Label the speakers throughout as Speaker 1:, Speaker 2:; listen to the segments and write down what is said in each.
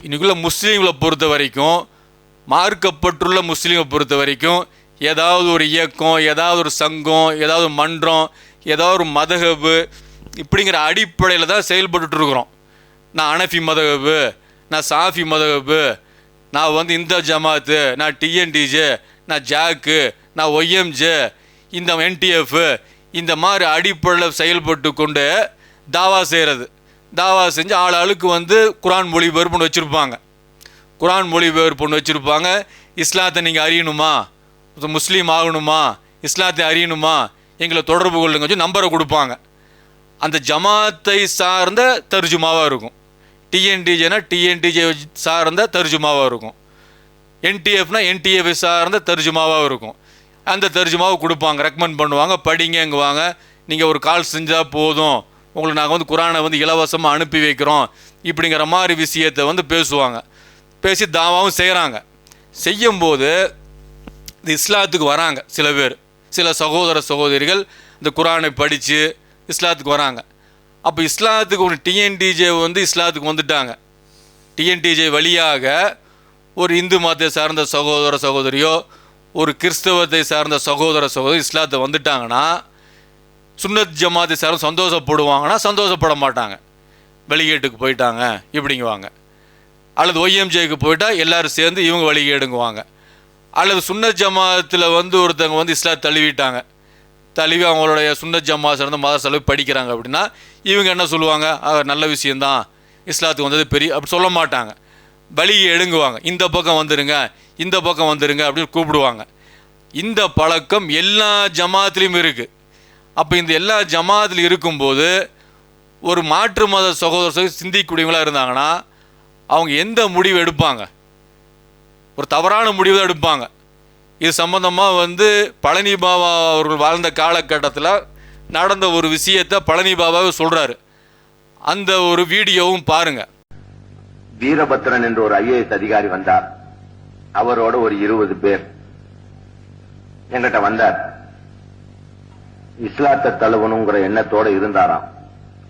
Speaker 1: இன்னைக்குள்ள முஸ்லீம்களை பொறுத்த வரைக்கும் மார்க்கப்பட்டுள்ள முஸ்லீமை பொறுத்த வரைக்கும் ஏதாவது ஒரு இயக்கம் ஏதாவது ஒரு சங்கம் ஏதாவது மன்றம் ஏதாவது ஒரு மதகபு இப்படிங்கிற அடிப்படையில் தான் செயல்பட்டுட்டு இருக்கிறோம். நான் அனஃபி மதகபு நான் சாஃபி மதகபு நான் வந்து இந்த ஜமாத்து நான் டிஎன்டிஜே நான் ஜாக்கு நான் ஒய்எம்ஜே இந்த என்டிஎஃப் இந்த மாதிரி அடிப்படையில் செயல்பட்டு கொண்டு தாவா செய்கிறது தாவா செஞ்சு ஆள் ஆளுக்கு வந்து குரான் மொழிபெயர்ப்புன்னு வச்சுருப்பாங்க. குரான் மொழிபெயர்ப்புன்னு வச்சுருப்பாங்க. இஸ்லாத்தை நீங்கள் அறியணுமா? முஸ்லீம் ஆகணுமா? இஸ்லாத்தை அறியணுமா? எங்களை தொடர்பு கொள்ளுங்க வச்சு நம்பரை கொடுப்பாங்க. அந்த ஜமாத்தை சார்ந்த தர்ஜுமாவாக இருக்கும். டிஎன்டிஜேனா டிஎன்டிஜே சார்ந்த தர்ஜுமாவாக இருக்கும். என்டிஎஃப்னா என்டிஎஃப் சார்ந்த தர்ஜுமாவாக இருக்கும். அந்த தர்ஜுமாவை கொடுப்பாங்க ரெக்கமெண்ட் பண்ணுவாங்க படிங்கங்குவாங்க. நீங்கள் ஒரு கால் செஞ்சால் போதும். உங்களுக்கு நாங்கள் வந்து குரானை வந்து இலவசமாக அனுப்பி வைக்கிறோம். இப்படிங்கிற மாதிரி விஷயத்தை வந்து பேசுவாங்க. பேசி தாவாவும் செய்கிறாங்க செய்யும்போது இந்த இஸ்லாத்துக்கு வராங்க சில பேர். சில சகோதர சகோதரிகள் இந்த குரானை படித்து இஸ்லாத்துக்கு வராங்க. அப்போ இஸ்லாத்துக்கு ஒரு டிஎன்டிஜே வந்து இஸ்லாத்துக்கு வந்துட்டாங்க. டிஎன்டிஜே வழியாக ஒரு இந்து மதத்தை சார்ந்த சகோதர சகோதரியோ ஒரு கிறிஸ்தவத்தை சார்ந்த சகோதர சகோதரி இஸ்லாத்தை வந்துட்டாங்கன்னா சுன்னத் ஜமாத்தை சார்ந்த சந்தோஷப்படுவாங்கன்னா சந்தோஷப்பட மாட்டாங்க. வெளியேட்டுக்கு போயிட்டாங்க இப்படிங்குவாங்க. அல்லது ஒய்எம்ஜேக்கு போயிட்டால் எல்லாரும் சேர்ந்து இவங்க வழிகேடுங்குவாங்க அல்லது சுன்னத் ஜமாத்தில் வந்து ஒருத்தவங்க வந்து இஸ்லாம் தழுவிட்டாங்க. தழுவி அவங்களுடைய சுன்னத் ஜமா சார்ந்த மத செலவு படிக்கிறாங்க அப்படின்னா இவங்க என்ன சொல்லுவாங்க? நல்ல விஷயந்தான் இஸ்லாத்துக்கு வந்தது பெரிய அப்படி சொல்ல மாட்டாங்க. வழியை எடுங்குவாங்க. இந்த பக்கம் வந்துடுங்க இந்த பக்கம் வந்துடுங்க அப்படின்னு கூப்பிடுவாங்க. இந்த பழக்கம் எல்லா ஜமாத்துலேயும் இருக்குது அப்போ இந்த எல்லா ஜமாத்தில் இருக்கும்போது ஒரு மாற்று மத சகோதர சகோதரி இருந்தாங்கன்னா அவங்க எந்த முடிவு எடுப்பாங்க? ஒரு தவறான முடிவு தான் எடுப்பாங்க. இது சம்பந்தமாக வந்து பழனி பாபா அவர்கள் வாழ்ந்த காலகட்டத்தில் நடந்த ஒரு விஷயத்தை பழனி பாபாவே சொல்கிறாரு அந்த ஒரு வீடியோவும் பாருங்கள்
Speaker 2: வீரபத்ரன் என்ற ஒரு ஐஏஎஸ் அதிகாரி வந்தார். அவரோட ஒரு இருபது பேர் என்கிட்ட வந்தார். இஸ்லாத்தை தழுவணுங்கிற எண்ணத்தோட இருந்தாராம்.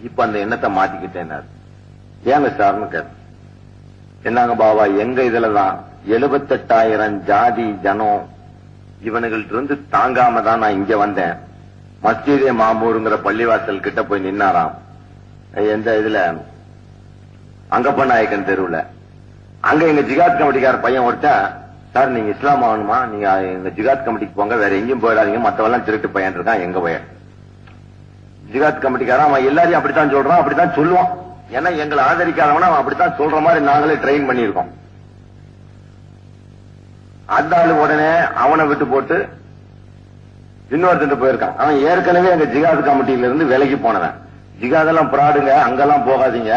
Speaker 2: இப்ப அந்த எண்ணத்தை மாத்திக்கிட்டேன் ஏங்க சார்னு கேட்டேன். என்னங்க பாபா எங்க இதுலதான் எழுபத்தெட்டாயிரம் ஜாதி ஜனம் இவனுகள்ட்ட இருந்து தாங்காம தான் நான் இங்க வந்தேன். மஸ்ஜிதே மாமூருங்கிற பள்ளிவாசல் கிட்ட போய் நின்னாராம். எந்த இதுல? அங்கப்ப நாயக்கன் தெருவில். அங்க எங்க ஜிகாத் கமிட்டிக்கார பையன் ஒருத்தன் சார் நீங்க இஸ்லாம் ஆகணுமா? நீங்க எங்க ஜிகாத் கமிட்டிக்கு போங்க வேற எங்கேயும் போயிடாதீங்க. மத்தவெல்லாம் திருட்டு பையன் இருக்கான் எங்க பையன்? ஜிகாத் கமிட்டிக்காரன் அவன் எல்லாரையும் அப்படித்தான் சொல்றான் அப்படித்தான் சொல்லுவான். ஏன்னா எங்களை ஆதரிக்காதவன அவன் அப்படித்தான் சொல்ற மாதிரி நாங்களே ட்ரெயின் பண்ணியிருக்கோம். அந்த ஆளு உடனே அவனை விட்டு போட்டு இன்னொருத்தன் போயிருக்கான். அவன் ஏற்கனவே எங்க ஜிகாத் கமிட்டியில இருந்து விலகி போனவன். ஜிகாதெல்லாம் பிராடுங்க அங்கெல்லாம் போகாதீங்க.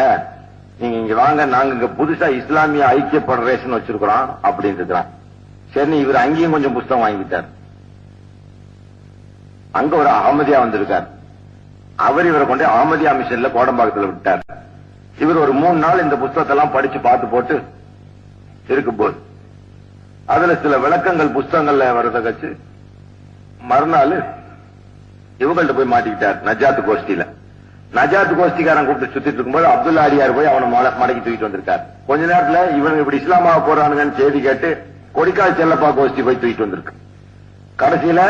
Speaker 2: நீங்க இங்க வாங்க நாங்க இங்க புதுசா இஸ்லாமிய ஐக்கிய பெடரேஷன் வச்சிருக்கிறோம் அப்படின்னு இருக்கிறான். சரி இவர் அங்கேயும் கொஞ்சம் புஸ்தகம் வாங்கிட்டார் அங்க ஒரு அகமதியா வந்திருக்கார். அவர் இவரை கொண்டு அகமதியா மிஷன்ல கோடம்பாக்கத்துல விட்டார். இவர் ஒரு மூணு நாள் இந்த புஸ்தகத்தை எல்லாம் படிச்சு பார்த்து போட்டு இருக்கும் போது அதுல சில விளக்கங்கள் புஸ்தகங்கள்ல வரத கச்சு மறுநாள் இவங்கள்ட்ட போய் மாட்டிக்கிட்டார் நஜாத் கோஷ்டியில. நஜாத் கோஷ்டிக்காரன் கூப்பிட்டு சுத்திட்டு இருக்கும்போது அப்துல்லா அடியார் போய் அவனை மடக்கி தூக்கிட்டு வந்திருக்காரு. கொஞ்ச நேரத்துல இவனுங்க இப்படி இஸ்லாமாவை போறானுங்கன்னு செய்தி கேட்டு கொடிக்கால் செல்லப்பா கோஷ்டி போய் தூக்கிட்டு வந்திருக்கு. கடைசியில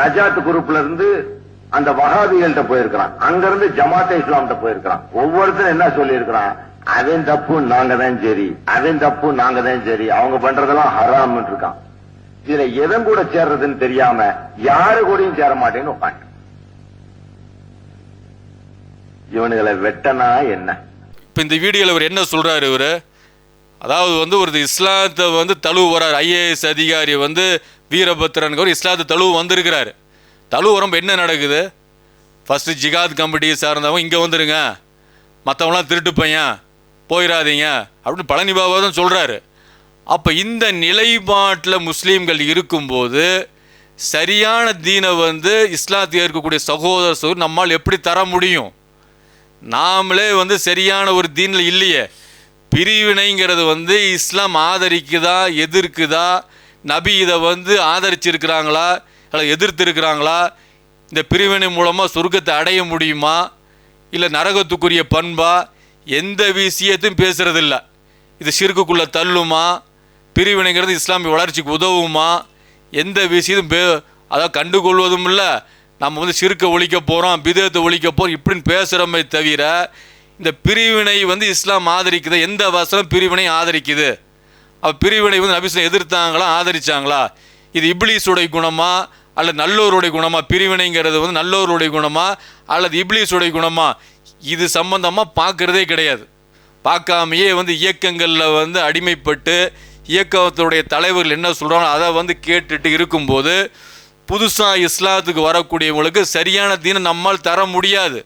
Speaker 2: நஜாத் குரூப்ல இருந்து அந்த வஹாபிகள்கிட்ட போயிருக்கிறான். அங்க இருந்து ஜமாத்தே இஸ்லாம்கிட்ட போயிருக்கிறான். ஒவ்வொருத்தரும் என்ன சொல்லி இருக்கிறான் அவன் தப்பு நாங்க தான் சரி அவன் தப்பு நாங்க தான் சரி அவங்க பண்றதெல்லாம் ஹராம் இருக்கான். இதுல எதன் கூட சேர்றதுன்னு தெரியாம யாரு கூடயும் சேர மாட்டேன்னு உட்காந்து இவனுகளை வெட்டனா என்ன?
Speaker 1: இப்போ இந்த வீடியோவில் இவர் என்ன சொல்கிறாரு இவர்? அதாவது வந்து ஒரு இஸ்லாத்தை வந்து தழுவு வரார். ஐஏஎஸ் அதிகாரி வந்து வீரபத்ரனுக்கு ஒரு இஸ்லாத்தை தழுவு வந்திருக்கிறாரு. தழுவு வரம்பு என்ன நடக்குது? ஃபஸ்ட்டு ஜிகாத் கமிட்டியை சார்ந்தவங்க இங்கே வந்துருங்க. மற்றவங்களாம் திருட்டு பையன். போயிடாதீங்க. அப்படின்னு பழனி பாபா தான் சொல்கிறாரு அப்போ இந்த நிலைப்பாட்டில் முஸ்லீம்கள் இருக்கும்போது சரியான தீனை வந்து இஸ்லாத்தை இருக்கக்கூடிய சகோதர நம்மால் எப்படி தர முடியும்? நாமளே வந்து சரியான ஒரு தீனில் இல்லையே. பிரிவினைங்கிறது வந்து இஸ்லாம் ஆதரிக்குதா எதிர்க்குதா? நபி இதை வந்து ஆதரிச்சிருக்கிறாங்களா? இல்லை எதிர்த்து இருக்கிறாங்களா இந்த பிரிவினை மூலமாக சொர்க்கத்தை அடைய முடியுமா? இல்லை நரகத்துக்குரிய பண்பா? எந்த விஷயத்தையும் பேசுகிறதில்ல இது சிறுக்குக்குள்ளே தள்ளுமா? பிரிவினைங்கிறது இஸ்லாமிய வளர்ச்சிக்கு உதவுமா? எந்த விஷயத்தையும் பே அதாவது கண்டுகொள்வதும் இல்லை நம்ம வந்து சிறுக்க ஒழிக்க போகிறோம் பிதத்தை ஒழிக்க போகிறோம் இப்படின்னு பேசுகிறோமே தவிர இந்த பிரிவினை வந்து இஸ்லாம் ஆதரிக்குது. எந்த வசனம் பிரிவினை ஆதரிக்குது? அப்போ பிரிவினை வந்து நபிஸ்லாம் எதிர்த்தாங்களா ஆதரிச்சாங்களா? இது இப்ளீஸுடைய குணமா அல்லது நல்லோருடைய குணமா? பிரிவினைங்கிறது வந்து நல்லோருடைய குணமா அல்லது இப்ளீஸுடைய குணமா? இது சம்பந்தமாக பார்க்கறதே கிடையாது. பார்க்காமையே வந்து இயக்கங்களில் வந்து அடிமைப்பட்டு இயக்கத்துடைய தலைவர்கள் என்ன சொல்கிறாங்களோ அதை வந்து கேட்டுட்டு இருக்கும்போது புதுசாக இஸ்லாத்துக்கு வரக்கூடியவங்களுக்கு சரியான தீனை நம்மால் தர முடியாது.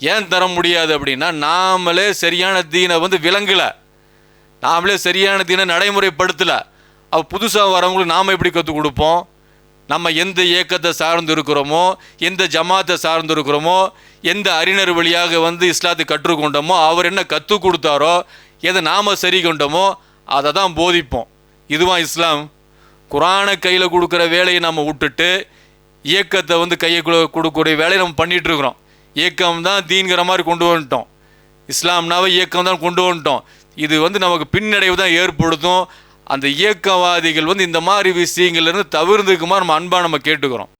Speaker 1: ஏன் தர முடியாது அப்படின்னா நாமளே சரியான தீனை வந்து விளங்கலை நாமளே சரியான தீனை நடைமுறைப்படுத்தலை. அப்போ புதுசாக வரவங்களுக்கு நாம் எப்படி கற்றுக் கொடுப்போம்? நம்ம எந்த இயக்கத்தை சார்ந்து இருக்கிறோமோ எந்த ஜமாத்தை சார்ந்து இருக்கிறோமோ எந்த அறிஞர் வழியாக வந்து இஸ்லாத்தை கற்றுக்கொண்டோமோ அவர் என்ன கற்றுக் கொடுத்தாரோ எதை நாம் சரி கொண்டோமோ அதை தான் போதிப்போம். இதுவான் இஸ்லாம். குரானை கையில் கொடுக்குற வேலையை நம்ம விட்டுட்டு இயக்கத்தை வந்து கையை கொடுக்கக்கூடிய வேலையை நம்ம பண்ணிகிட்ருக்குறோம் இயக்கம் தான் தீன்கிற மாதிரி கொண்டு வந்துட்டோம். இஸ்லாம்னாவை இயக்கம் தான் கொண்டு வந்துட்டோம். இது வந்து நமக்கு பின்னடைவு தான் ஏற்படுத்தும். அந்த இயக்கவாதிகள் வந்து இந்த மாதிரி விஷயங்கள்லேருந்து தவிர்த்துக்குமா நம்ம அன்பாக நம்ம கேட்டுக்கிறோம்.